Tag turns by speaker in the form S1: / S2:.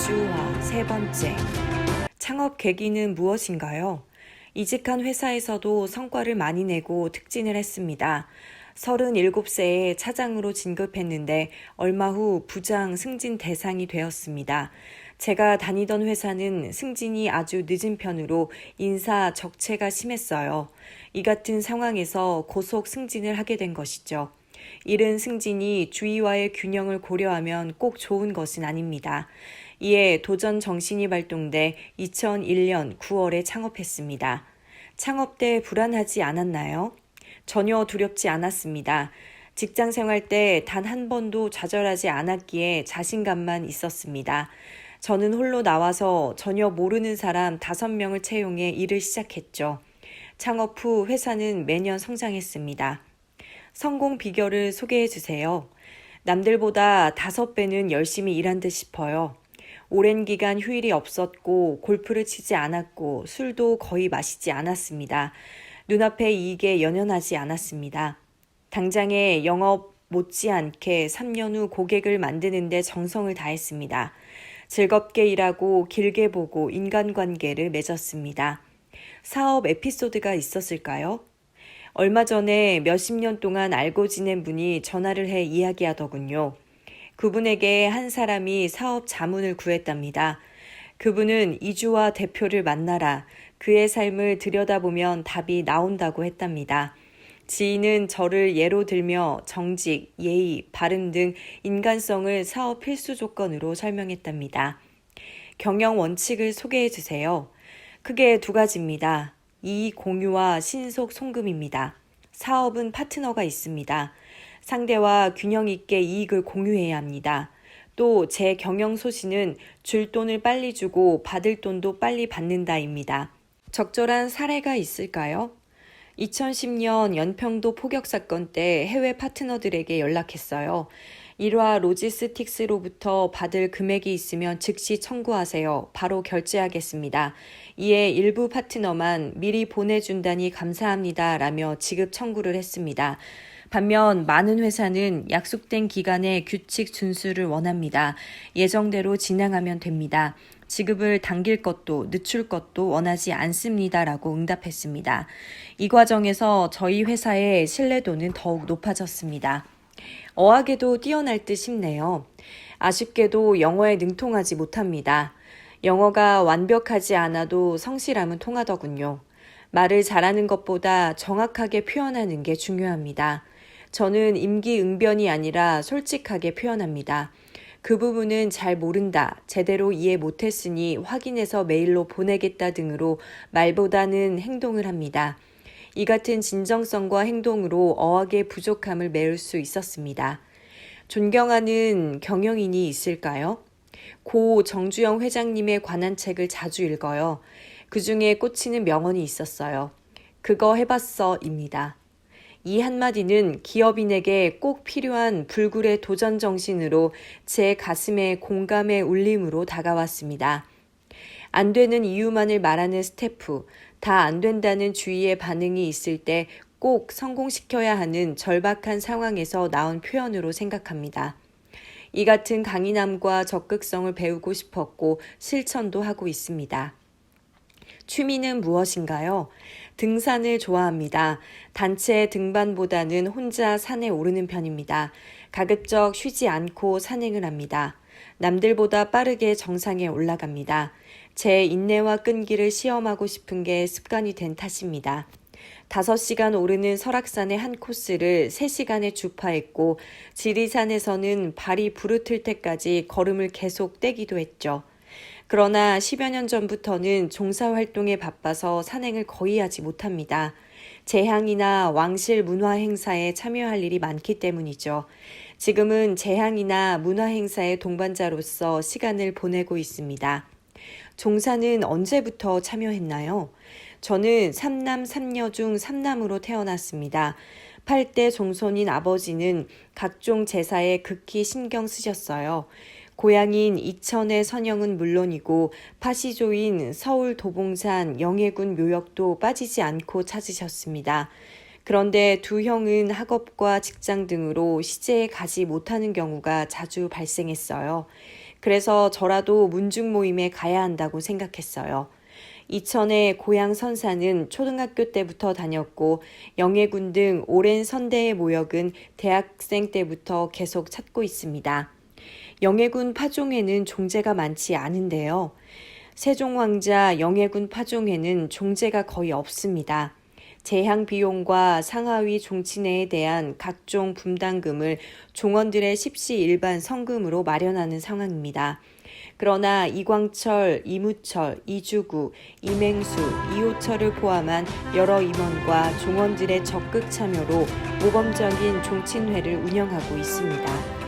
S1: 이주와 세 번째. 창업 계기는 무엇인가요? 이직한 회사에서도 성과를 많이 내고 특진을 했습니다. 37세에 차장으로 진급했는데 얼마 후 부장 승진 대상이 되었습니다. 제가 다니던 회사는 승진이 아주 늦은 편으로 인사 적체가 심했어요. 이 같은 상황에서 고속 승진을 하게 된 것이죠. 이른 승진이 주위와의 균형을 고려하면 꼭 좋은 것은 아닙니다. 이에 도전 정신이 발동돼 2001년 9월에 창업했습니다. 창업 때 불안하지 않았나요? 전혀 두렵지 않았습니다. 직장 생활 때 단 한 번도 좌절하지 않았기에 자신감만 있었습니다. 저는 홀로 나와서 전혀 모르는 사람 다섯 명을 채용해 일을 시작했죠. 창업 후 회사는 매년 성장했습니다. 성공 비결을 소개해 주세요. 남들보다 다섯 배는 열심히 일한 듯 싶어요. 오랜 기간 휴일이 없었고 골프를 치지 않았고 술도 거의 마시지 않았습니다. 눈앞의 이익에 연연하지 않았습니다. 당장에 영업 못지않게 3년 후 고객을 만드는데 정성을 다했습니다. 즐겁게 일하고 길게 보고 인간관계를 맺었습니다. 사업 에피소드가 있었을까요? 얼마 전에 몇십 년 동안 알고 지낸 분이 전화를 해 이야기하더군요. 그분에게 한 사람이 사업 자문을 구했답니다. 그분은 이주와 대표를 만나라. 그의 삶을 들여다보면 답이 나온다고 했답니다. 지인은 저를 예로 들며 정직, 예의, 발음 등 인간성을 사업 필수 조건으로 설명했답니다. 경영 원칙을 소개해 주세요. 크게 두 가지입니다. 이익 공유와 신속 송금입니다. 사업은 파트너가 있습니다. 상대와 균형 있게 이익을 공유해야 합니다. 또 제 경영 소신은 줄 돈을 빨리 주고 받을 돈도 빨리 받는다입니다. 적절한 사례가 있을까요? 2010년 연평도 포격 사건 때 해외 파트너들에게 연락했어요. 일화 로지스틱스로부터 받을 금액이 있으면 즉시 청구하세요. 바로 결제하겠습니다. 이에 일부 파트너만 미리 보내준다니 감사합니다. 라며 지급 청구를 했습니다. 반면 많은 회사는 약속된 기간에 규칙 준수를 원합니다. 예정대로 진행하면 됩니다. 지급을 당길 것도 늦출 것도 원하지 않습니다. 라고 응답했습니다. 이 과정에서 저희 회사의 신뢰도는 더욱 높아졌습니다. 어학에도 뛰어날 듯 싶네요. 아쉽게도 영어에 능통하지 못합니다. 영어가 완벽하지 않아도 성실함은 통하더군요. 말을 잘하는 것보다 정확하게 표현하는 게 중요합니다. 저는 임기응변이 아니라 솔직하게 표현합니다. 그 부분은 잘 모른다, 제대로 이해 못했으니 확인해서 메일로 보내겠다 등으로 말보다는 행동을 합니다. 이 같은 진정성과 행동으로 어학의 부족함을 메울 수 있었습니다. 존경하는 경영인이 있을까요? 고 정주영 회장님에 관한 책을 자주 읽어요. 그 중에 꽂히는 명언이 있었어요. 그거 해봤어 입니다. 이 한마디는 기업인에게 꼭 필요한 불굴의 도전 정신으로 제 가슴에 공감의 울림으로 다가왔습니다. 안 되는 이유만을 말하는 스태프, 다 안 된다는 주위의 반응이 있을 때 꼭 성공시켜야 하는 절박한 상황에서 나온 표현으로 생각합니다. 이 같은 강인함과 적극성을 배우고 싶었고 실천도 하고 있습니다. 취미는 무엇인가요? 등산을 좋아합니다. 단체 등반보다는 혼자 산에 오르는 편입니다. 가급적 쉬지 않고 산행을 합니다. 남들보다 빠르게 정상에 올라갑니다. 제 인내와 끈기를 시험하고 싶은 게 습관이 된 탓입니다. 5시간 오르는 설악산의 한 코스를 3시간에 주파했고 지리산에서는 발이 부르틀 때까지 걸음을 계속 떼기도 했죠. 그러나 10여 년 전부터는 종사활동에 바빠서 산행을 거의 하지 못합니다. 재향이나 왕실 문화 행사에 참여할 일이 많기 때문이죠. 지금은 재향이나 문화 행사의 동반자로서 시간을 보내고 있습니다. 종사는 언제부터 참여했나요? 저는 삼남 삼녀 중 삼남으로 태어났습니다. 8대 종손인 아버지는 각종 제사에 극히 신경 쓰셨어요. 고향인 이천의 선영은 물론이고 파시조인 서울 도봉산 영해군 묘역도 빠지지 않고 찾으셨습니다. 그런데 두 형은 학업과 직장 등으로 시제에 가지 못하는 경우가 자주 발생했어요. 그래서 저라도 문중 모임에 가야 한다고 생각했어요. 이천의 고향 선사는 초등학교 때부터 다녔고 영해군 등 오랜 선대의 모역은 대학생 때부터 계속 찾고 있습니다. 영해군 파종에는 종제가 많지 않은데요. 세종왕자 영해군 파종에는 종제가 거의 없습니다. 재향 비용과 상하위 종친회에 대한 각종 분담금을 종원들의 십시 일반 성금으로 마련하는 상황입니다. 그러나 이광철, 이무철, 이주구, 이맹수, 이호철을 포함한 여러 임원과 종원들의 적극 참여로 모범적인 종친회를 운영하고 있습니다.